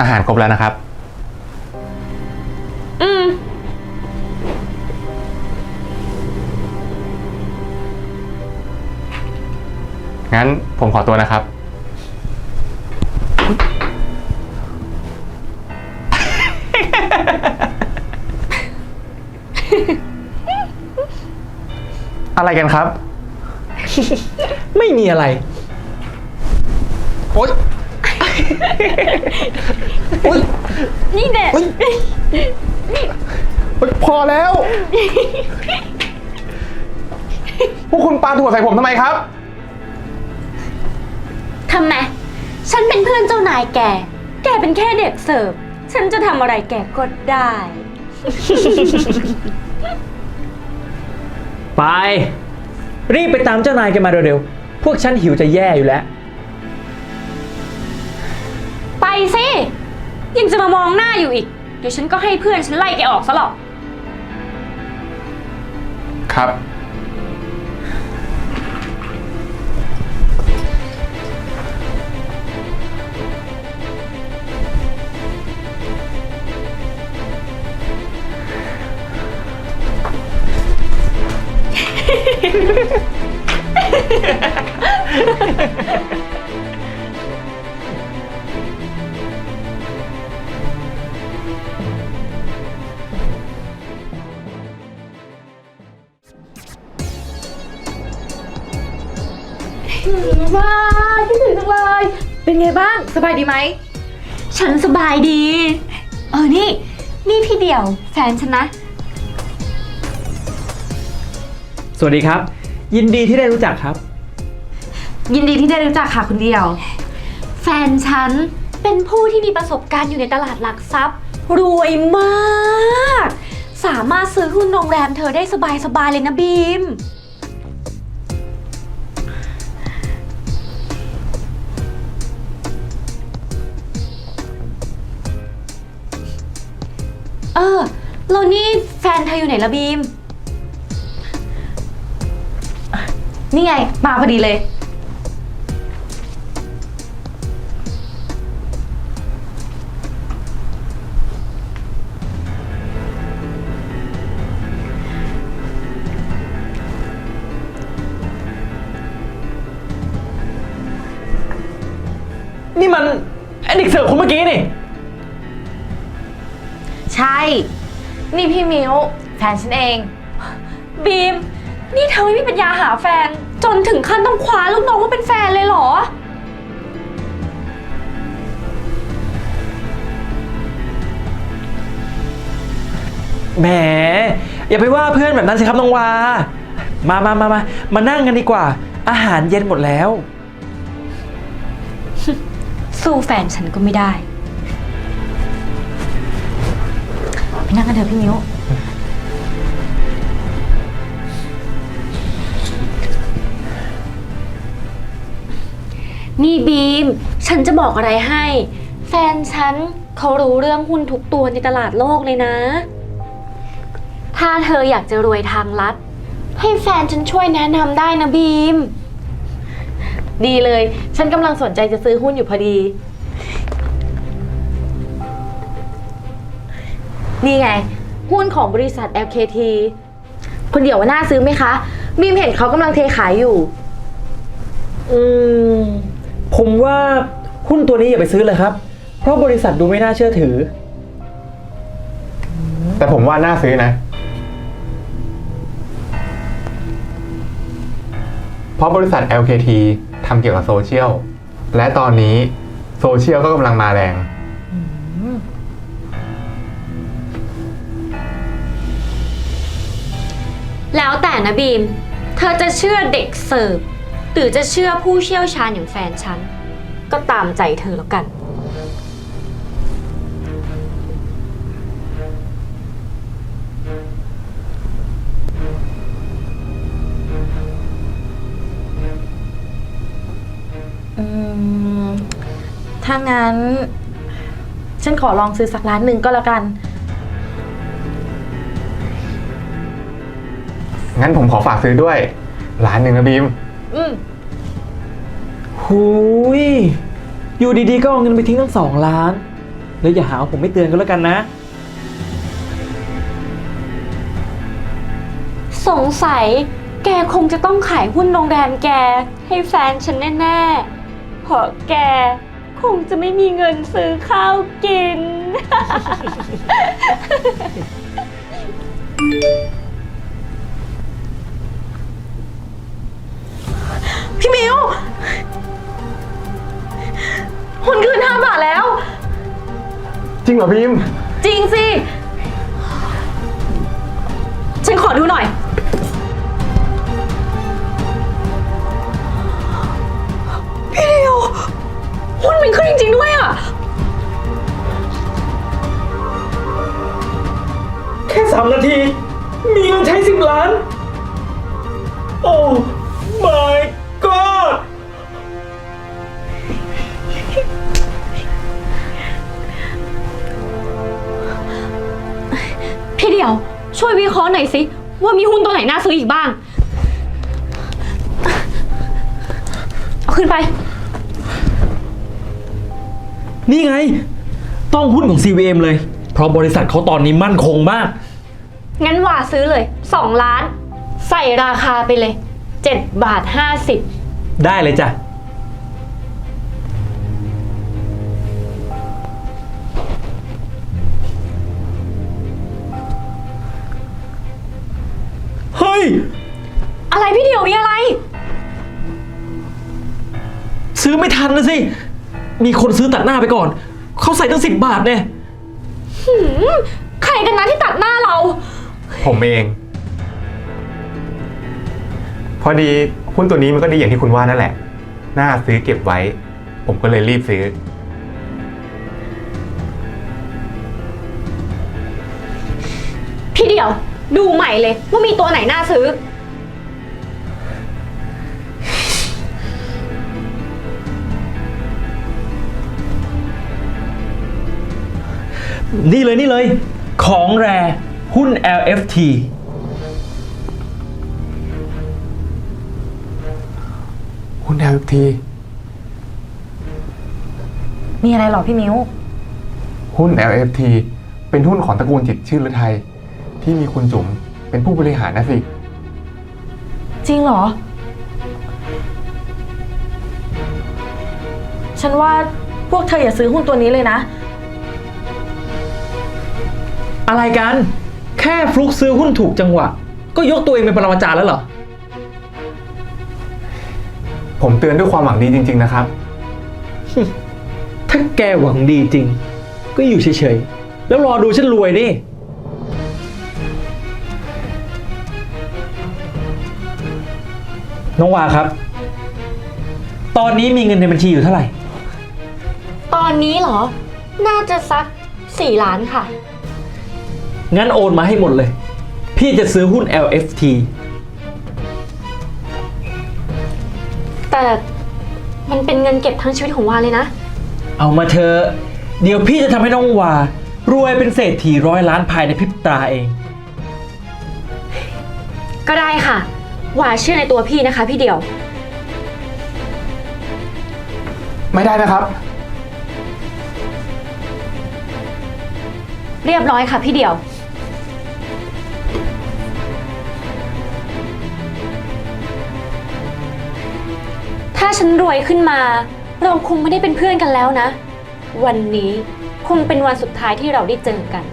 อาหารครบแล้วนะครับ อืม งั้นผมขอตัวนะครับ อะไรกันครับ ไม่มีอะไร โอ๊ยโอ๊ยนี่เด็กโอ๊ยโอ๊ยพอแล้ว พวกคุณปาถั่วใส่ผมทำไมครับ ทำไม ฉันเป็นเพื่อนเจ้านายแก แกเป็นแค่เด็กเสิร์ฟ ฉันจะทำอะไรแกก็ได้ ไป รีบไปตามเจ้านายกันมาเร็วๆ พวกฉันหิวจะแย่อยู่แล้ว สิ ยังจะมามองหน้าอยู่อีก เดี๋ยวฉันก็ให้เพื่อนฉันไล่แกออกซะหรอก ครับว้ ฉันสบายดี เออนี่ นี่พี่เดี่ยวแฟนฉันนะ สวัสดีครับ ยินดีที่ได้รู้จักครับ ยินดีที่ได้รู้จักค่ะคุณเดียว แฟนฉันเป็นผู้ที่มีประสบการณ์อยู่ในตลาดหลักทรัพย์ รวยมาก สามารถซื้อหุ้นโรงแรมเธอได้สบายๆเลยนะบีม แล้วนี่แฟนเธออยู่ไหนละบีม นี่ไง มาพอดีเลย นี่มันไอเด็กเสิร์ฟคนเมื่อกี้นี่ ใช่ นี่พี่มิวแฟนฉันเอง บีม นี่เธอไม่มีปัญญาหาแฟน จนถึงขั้นต้องคว้าลูกน้องมาเป็นแฟนเลยเหรอ แหม อย่าไปว่าเพื่อนแบบนั้นสิครับน้องวา มามามามามานั่งกันดีกว่า อาหารเย็นหมดแล้ว สู้แฟนฉันก็ไม่ได้ ไปนั่งกันเถอะพี่มิ้ว นี่บีม ฉันจะบอกอะไรให้ แฟนฉันเขารู้เรื่องหุ้นทุกตัวในตลาดโลกเลยนะ ถ้าเธออยากจะรวยทางลัด ให้แฟนฉันช่วยแนะนำได้นะบีม ดีเลย ฉันกำลังสนใจจะซื้อหุ้นอยู่พอดี นี่ไง หุ้นของบริษัท LKT คุณเดี๋ยวว่าน่าซื้อไหมคะ บีมเห็นเขากำลังเทขายอยู่ อืม ผมว่าหุ้นตัวนี้อย่าไปซื้อเลยครับ เพราะบริษัทดูไม่น่าเชื่อถือ แต่ผมว่าน่าซื้อนะ เพราะบริษัท LKT ทำเกี่ยวกับโซเชียล และตอนนี้โซเชียลก็กำลังมาแรง แล้วแต่นะบีม เธอจะเชื่อเด็กเสิร์ฟหรือจะเชื่อผู้เชี่ยวชาญอย่างแฟนฉัน ก็ตามใจเธอแล้วกัน อืม ถ้างั้น ฉันขอลองซื้อสักร้านหนึ่งก็แล้วกัน งั้นผมขอฝากซื้อด้วย ร้านหนึ่งนะบีม อืมหูย อยู่ดีๆ ก็เอาเงินไปทิ้งตั้งสองล้าน แล้วอย่าหาว่าผมไม่เตือนก็แล้วกันนะ สงสัย แกคงจะต้องขายหุ้นโรงแรมแก ให้แฟนฉันแน่ๆ เพราะแกคงจะไม่มีเงินซื้อข้าวกิน พี่มิวหุ้นคืนห้าบาทแล้ว จริงเหรอพิมพ์ จริงสิ ฉันขอดูหน่อย พี่เดียวหุ้นมันขึ้นจริง ๆ ด้วยอะ แค่สามนาที มีเงินใช้สิบล้าน โอ้ my god พี่เดียว ช่วยวิเคราะห์หน่อยสิ ว่ามีหุ้นตัวไหนน่าซื้ออีกบ้าง เอาขึ้นไป นี่ไง ต้องหุ้นของ CVM เลย เพราะบริษัทเขาตอนนี้มั่นคงมาก งั้นว่าซื้อเลย 2 ล้าน ใส่ราคาไปเลย 7 บาท 50 ได้เลยจ้ะ เฮ้ย อะไรพี่เดียวมีอะไร ซื้อไม่ทันนะสิ มีคนซื้อตัดหน้าไปก่อน เขาใส่ตั้งสิบบาทเนี่ยหืมใครกันนะที่ตัดหน้าเรา ผมเอง พอดีหุ้นตัวนี้มันก็ดีอย่างที่คุณว่านั่นแหละ น่าซื้อเก็บไว้ ผมก็เลยรีบซื้อ พี่เดียว ดูใหม่เลยว่ามีตัวไหนน่าซื้อ นี่เลยนี่เลย ของแรหุ้น LFT หุ้น LFT มีอะไรหรอพี่มิวหุ้น LFT เป็นหุ้นของตระกูลจิตรชื่อฤทัยที่มีคุณจุ๋มเป็นผู้บริหารนะสิ จริงเหรอ ฉันว่าพวกเธออย่าซื้อหุ้นตัวนี้เลยนะ อะไรกัน แค่ฟลุกซื้อหุ้นถูกจังหวะ ก็ยกตัวเองเป็นปรมาจารย์แล้วเหรอ ผมเตือนด้วยความหวังดีจริง ๆ นะครับ ถ้าแกหวังดีจริง ก็อยู่เฉยๆ แล้วรอดูฉันรวยดิ น้องวาครับ ตอนนี้มีเงินในบัญชีอยู่เท่าไหร่ ตอนนี้เหรอ น่าจะสัก4ล้านค่ะ งั้นโอนมาให้หมดเลย พี่จะซื้อหุ้น LFT แต่มันเป็นเงินเก็บทั้งชีวิตของวาเลยนะ เอามาเถอะเดี๋ยวพี่จะทำให้น้องวารวยเป็นเศรษฐีร้อยล้านภายในพริบตาเอง ก็ได้ค่ะ วาเชื่อในตัวพี่นะคะ พี่เดียว ไม่ได้นะครับ เรียบร้อยค่ะ พี่เดียว ฉันรวยขึ้นมา เราคงไม่ได้เป็นเพื่อนกันแล้วนะ วันนี้คงเป็นวันสุดท้ายที่เราได้เจอกัน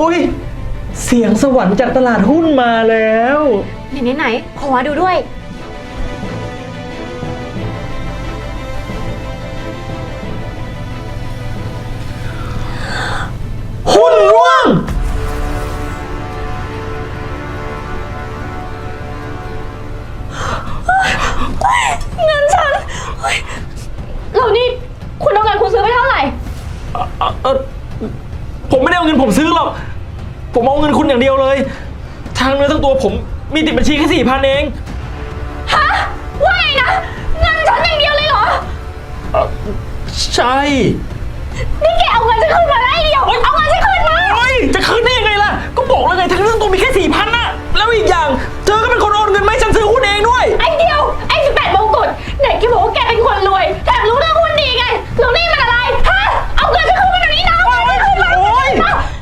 อุ้ย เสียงสวรรค์จากตลาดหุ้นมาแล้ว ไหนไหนไหนขอดูด้วย หุ้นร่วง เรานี่คุณเอาเงินคุณซื้อไปเท่าไหร่ เอ่อเอ่อผมไม่ได้เอาเงินผมซื้อหรอก ผมเอาเงินคุณอย่างเดียวเลย ทางเนื้อทั้งตัวผมมีติดบัญชีแค่สี่พันเองฮะว่าไงนะเงินฉันอย่างเดียวเลยเหรอใช่นี่แกเอาเงินฉันคืนมาได้เดียวเอาเงินฉันคืนมา เฮ้ยจะคืนได้ยังไงล่ะ ก็บอกแล้วไงทางเรื่องตัวมีแค่สี่พันน่ะ แล้วอีกอย่างเธอก็เป็นคนโอนเงินมาให้ฉันซื้อหุ้นเองด้วย ไอ้ ไหนแกบอกว่าแกเป็นคนรวยแถมรู้เรื่องหุ้นดีไงหล้วนี่มันอะไรฮะเอาเงินฉันคืนมาแบบนี้นะโอ้ย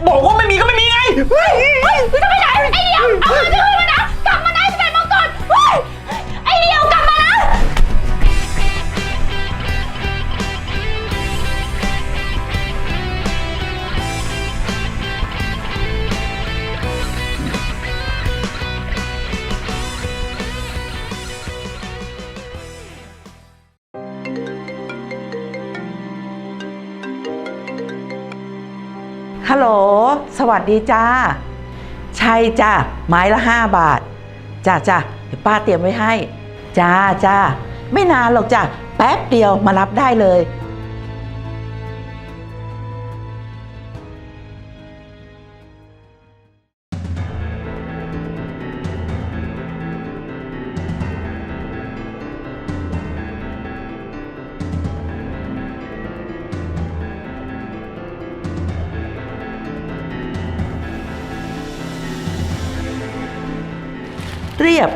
บอกว่าไม่มีก็ไม่มีไง เฮ้ยเฮ้ยจะไปไหนไอ้เดียวเอาเงินฉันคืนัลโหล สวัสดีจ้า ใช่จ้าไม้ละห้าบาท จ้าจ้าเดี๋ยวป้าเตรียมไว้ให้ จ้าจ้าไม่นานหรอกจ้าแป๊บเดียวมารับได้เลย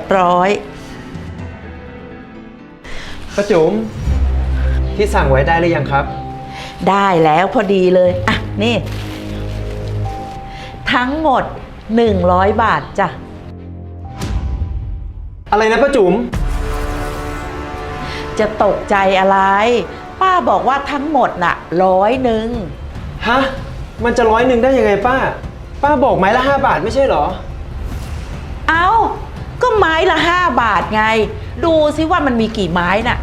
รียบร้อยป้าจุ๋มที่สั่งไว้ได้หรือยังครับ ได้แล้วพอดีเลย อะ นี่ ทั้งหมด 100 บาทจ้ะ อะไรนะป้าจุ๋มจะตกใจอะไร ป้าบอกว่าทั้งหมดน่ะร้อยหนึ่งฮะมันจะร้อยหนึ่งได้ยังไงป้า ป้าบอกไม้ละห้าบาทไม่ใช่เหรอ เอา ก็ไม้ละ5บาทไง ดูสิว่ามันมีกี่ไม้น่ะ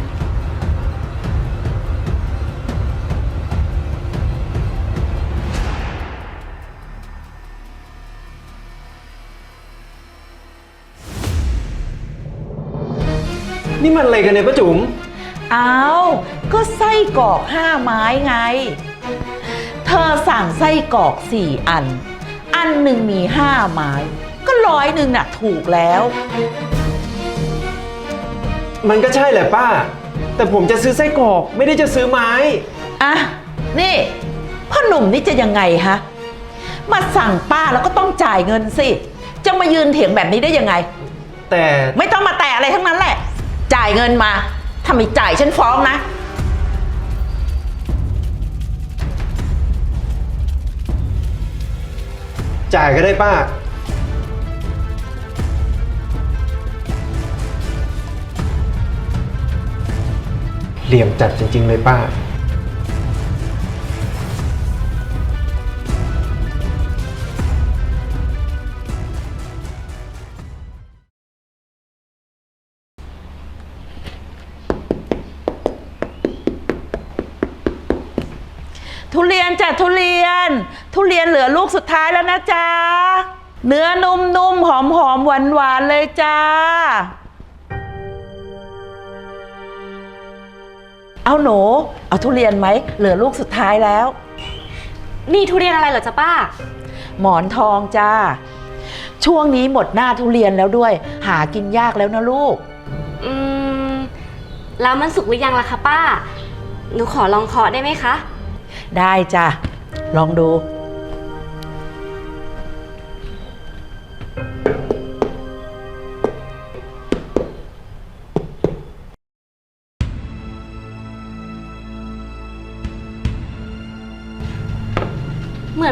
นี่มันอะไรกันเนี่ยป้าจุ๋มเอาก็ไส้กรอกห้าไม้ไง เธอสั่งไส้กรอกสี่อัน อันหนึ่งมีห้าไม้ ก็ร้อยหนึ่งน่ะถูกแล้ว มันก็ใช่แหละป้า แต่ผมจะซื้อไส้กรอกไม่ได้จะซื้อไม้ อะ นี่พ่อหนุ่มนี่จะยังไงฮะ มาสั่งป้าแล้วก็ต้องจ่ายเงินสิ จะมายืนเถียงแบบนี้ได้ยังไง แต่ไม่ต้องมาแตะอะไรทั้งนั้นแหละ จ่ายเงินมาถ้าไม่จ่ายฉันฟ้องนะ จ่ายก็ได้ป้า เหลี่ยมจัดจริง ๆ เลยป้า ทุเรียนจ้ะทุเรียน ทุเรียนเหลือลูกสุดท้ายแล้วนะจ๊ะ เนื้อนุ่มๆหอมๆหวานๆเลยจ้า เอาหนู เอาทุเรียนไหม เหลือลูกสุดท้ายแล้ว นี่ทุเรียนอะไรเหรอจ๊ะป้า หมอนทองจ้า ช่วงนี้หมดหน้าทุเรียนแล้วด้วย หากินยากแล้วนะลูก อืม แล้วมันสุกหรือยังล่ะคะป้า หนูขอลองเคาะได้ไหมคะ ได้จ้ะ ลองดู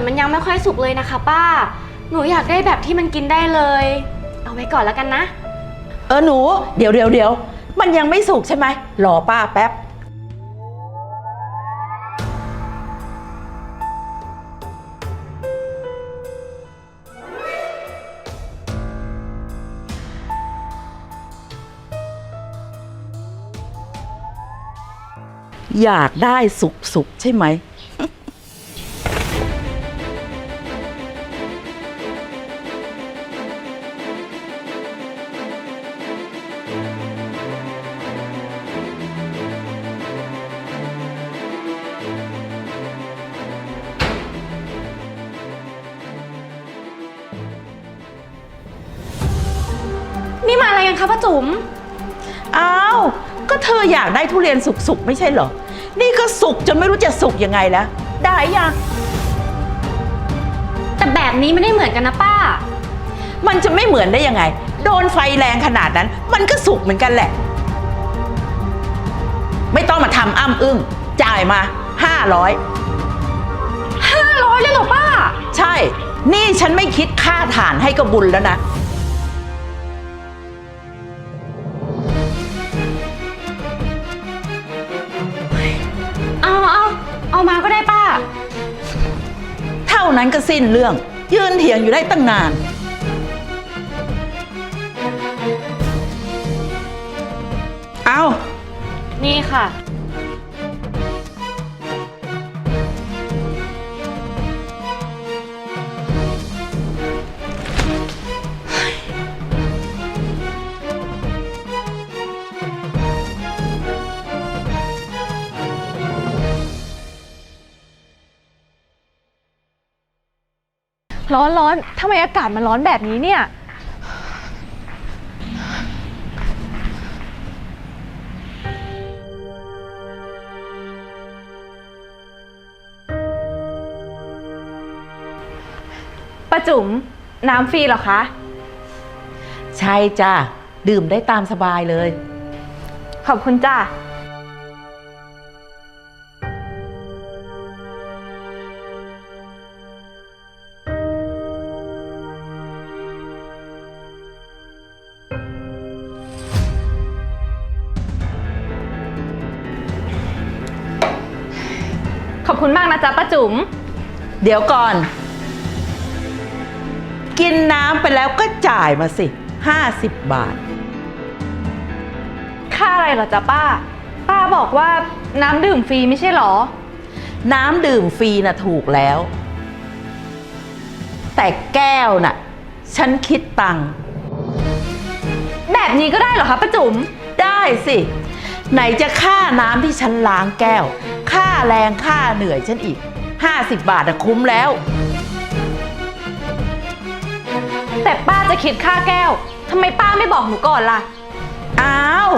อนมันยังไม่ค่อยสุกเลยนะคะ ป้า หนูอยากได้แบบที่มันกินได้เลย เอาไว้ก่อนแล้วกันนะ เออหนู เดี๋ยวเดี๋ยวเดี๋ยวมันยังไม่สุกใช่ไหมรอป้าแป๊บ อยากได้สุกๆใช่ไหม เรียนสุกๆ ไม่ใช่เหรอ นี่ก็สุกจนไม่รู้จะสุกยังไงแล้ว ได้ยัง แต่แบบนี้ไม่ได้เหมือนกันนะป้า มันจะไม่เหมือนได้ยังไง โดนไฟแรงขนาดนั้น มันก็สุกเหมือนกันแหละ ไม่ต้องมาทำอ้ำอึ้งจ่ายมา500 500เลยเหรอป้า ใช่ นี่ฉันไม่คิดค่าฐานให้กระบุญแล้วนะ นั้นก็สิ้นเรื่อง ยืนเถียงอยู่ได้ตั้งนาน เอานี่ค่ะ ร้อนร้อนทำไมอากาศมันร้อนแบบนี้เนี่ย ประจุ๋มน้ำฟรีเหรอคะ ใช่จ้ะ ดื่มได้ตามสบายเลย ขอบคุณจ้า คุณมากนะจ๊ะป้าจุ๋ม เดี๋ยวก่อน กินน้ำไปแล้วก็จ่ายมาสิ 50 บาท ค่าอะไรเหรอจ๊ะป้า ป้าบอกว่าน้ำดื่มฟรีไม่ใช่เหรอ น้ำดื่มฟรีน่ะถูกแล้ว แต่แก้วน่ะ ฉันคิดตังค์แบบนี้ก็ได้เหรอคะป้าจุ๋ม ได้สิ ไหนจะค่าน้ำที่ฉันล้างแก้ว ค่าแรงค่าเหนื่อยฉันอีก 50 บาทน่ะคุ้มแล้ว แต่ป้าจะคิดค่าแก้ว ทำไมป้าไม่บอกหนูก่อนล่ะ อ้าว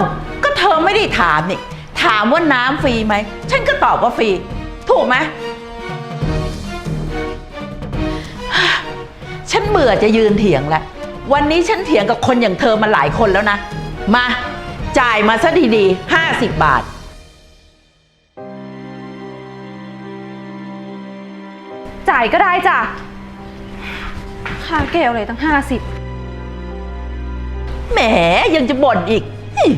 ก็เธอไม่ได้ถามนี่ ถามว่าน้ำฟรีไหม ฉันก็ตอบว่าฟรี ถูกไหม ฉันเบื่อจะยืนเถียงแล้ว วันนี้ฉันเถียงกับคนอย่างเธอมาหลายคนแล้วนะ มา จ่ายมาซะดีๆ 50 บาทายก็ได้จ้ะ ค่าแก้วเลยตั้งห้าสิบแหมยังจะบ่นอีกอิ๊ย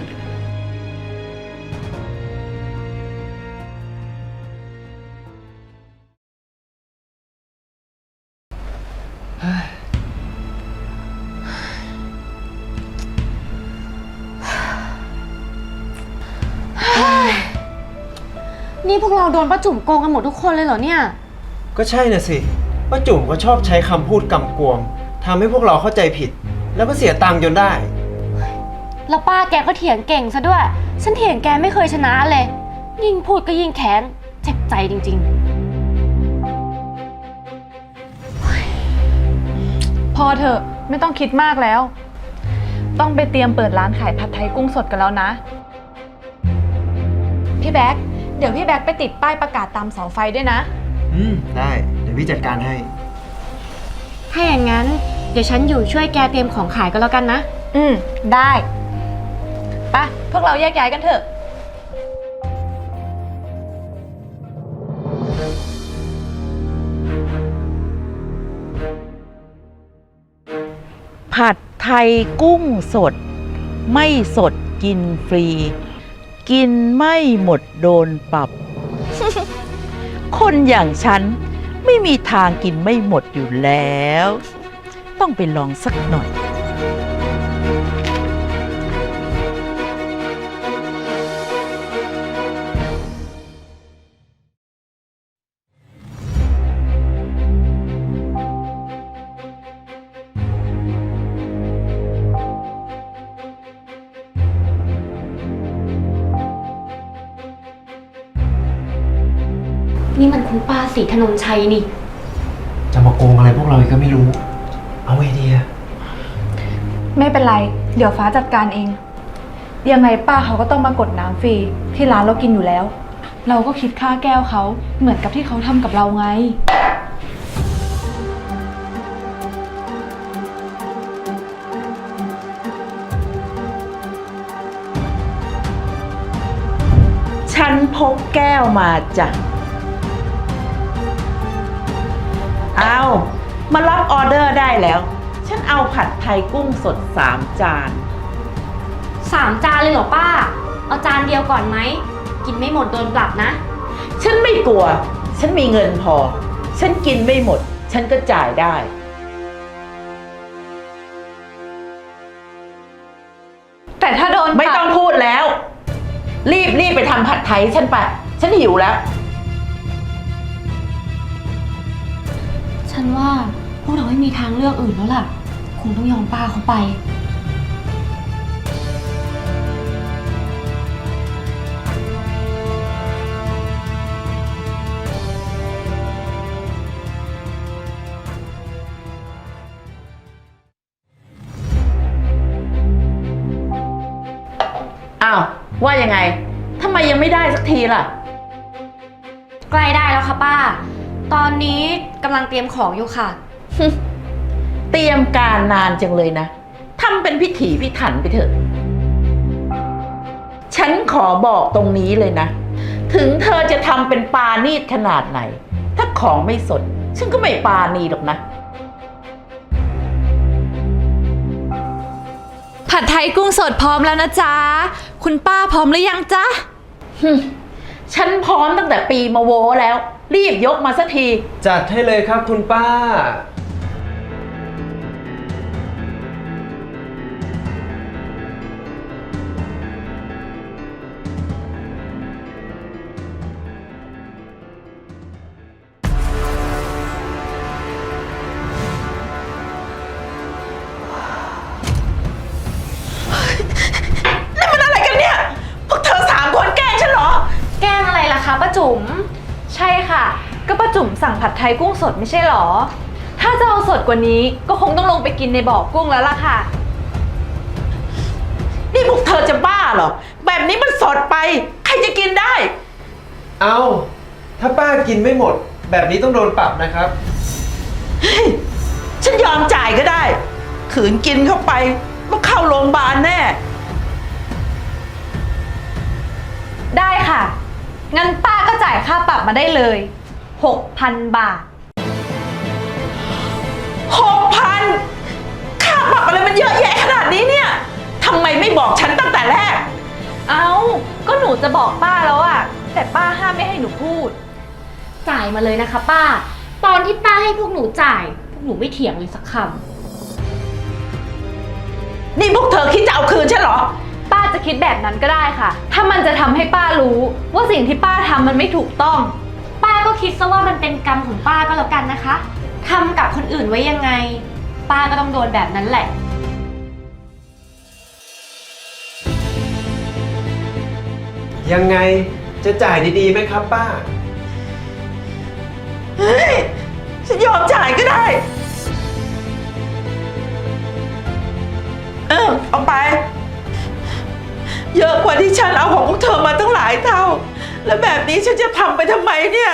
นี่พวกเราโดนป้าจุ๋มโกงกันหมดทุกคนเลยเหรอเนี่ย ก็ใช่น่ะสิป้าจุ๋มก็ชอบใช้คำพูดกำกวมทำให้พวกเราเข้าใจผิด แล้วก็เสียตังค์จนได้ แล้วป้าแกก็เถียงเก่งซะด้วย ฉันเถียงแกไม่เคยชนะเลย ยิ่งพูดก็ยิ่งแค้น เจ็บใจจริง พอเถอะไม่ต้องคิดมากแล้ว ต้องไปเตรียมเปิดร้านขายผัดไทยกุ้งสดกันแล้วนะ พี่แบ๊กเดี๋ยวพี่แบ๊กไปติดป้ายประกาศตามเสาไฟด้วยนะ อืม ได้ เดี๋ยวพี่จัดการให้ๆถ้าอย่างนั้น เดี๋ยวฉันอยู่ช่วยแกเตรียมของขายก็แล้วกันนะ อืม ได้ไปะพวกเราแยกย้ายกันเถอะ ผัดไทยกุ้งสด ไม่สดกินฟรี กินไม่หมดโดนปรับ คนอย่างฉันไม่มีทางกินไม่หมดอยู่แล้ว ต้องไปลองสักหน่อย นี่มันคุณป้าสีถนนชัยนี่ จะมาโกงอะไรพวกเราอีกก็ไม่รู้ เอาไอเดีย ไม่เป็นไร เดี๋ยวฟ้าจัดการเอง ยังไงป้าเขาก็ต้องมากดน้ำฟรี ที่ร้านเรากินอยู่แล้ว เราก็คิดค่าแก้วเขาเหมือนกับที่เขาทำกับเราไง ฉันพกแก้วมาจ้ะ เอามารับออเดอร์ได้แล้ว ฉันเอาผัดไทยกุ้งสดสามจาน สามจานเลยเหรอป้า เอาจานเดียวก่อนไหม กินไม่หมดโดนปรับนะ ฉันไม่กลัว ฉันมีเงินพอ ฉันกินไม่หมด ฉันก็จ่ายได้ แต่ถ้าโดนไม่ต้องพูดแล้ว รีบรีบไปทำผัดไทยให้ฉันไป ฉันหิวแล้ว ฉันว่าพวกเราไม่มีทางเลือกอื่นแล้วล่ะ คงต้องยอมป้าเขาไปอาวว่ายังไงทำไมยังไม่ได้สักทีล่ะ ใกล้ได้แล้วค่ะป้า ตอนนี้กำลังเตรียมของอยู่ค่ะ เตรียมการนานจังเลยนะทำเป็นพิถีพิถันไปเถอะ ฉันขอบอกตรงนี้เลยนะ ถึงเธอจะทำเป็นปานีดขนาดไหน ถ้าของไม่สด ฉันก็ไม่ปานีหรอกนะ ผัดไทยกุ้งสดพร้อมแล้วนะจ๊ะ คุณป้าพร้อมหรือยังจ๊ะ ฉันพร้อมตั้งแต่ปีมาโวแล้ว รีบยกมาสักที จัดให้เลยครับคุณป้า ไทยกุ้งสดไม่ใช่หรอ ถ้าจะเอาสดกว่านี้ก็คงต้องลงไปกินในบ่อกุ้งแล้วล่ะค่ะ นี่พวกเธอจะบ้าเหรอ แบบนี้มันสดไป ใครจะกินได้ เอาถ้าป้ากินไม่หมด แบบนี้ต้องโดนปรับนะครับฉันยอมจ่ายก็ได้ ขืนกินเข้าไปก็เข้าโรงพยาบาลแน่ ได้ค่ะ งั้นป้าก็จ่ายค่าปรับมาได้เลย 6,000 บาท หกพันค่าปรับอะไรมันเยอะแยะขนาดนี้เนี่ยทำไมไม่บอกฉันตั้งแต่แรก เอ้า ก็หนูจะบอกป้าแล้วอะแต่ป้าห้ามไม่ให้หนูพูด จ่ายมาเลยนะคะ ป้า ตอนที่ป้าให้พวกหนูจ่าย พวกหนูไม่เถียงเลยสักคนี่พวกเธอคิดจะเอาคืนฉันเหรอป้าจะคิดแบบนั้นก็ได้ค่ะ ถ้ามันจะทำให้ป้ารู้ว่าสิ่งที่ป้าทำมันไม่ถูกต้องำป้าก็ คิดซะว่ามันเป็นกรรมของป้าก็แล้วกันนะคะทำกับคนอื่นไว้ยังไง ป้าก็ต้องโดนแบบนั้นแหละ ยังไงจะจ่ายดีๆไหมครับป้า เฮ้ย ฉันยอมจ่ายก็ได้ เออเอาไป เยอะกว่าที่ฉันเอาของพวกเธอมาตั้งหลายเท่า แล้วแบบนี้ฉันจะทำไปทำไมเนี่ย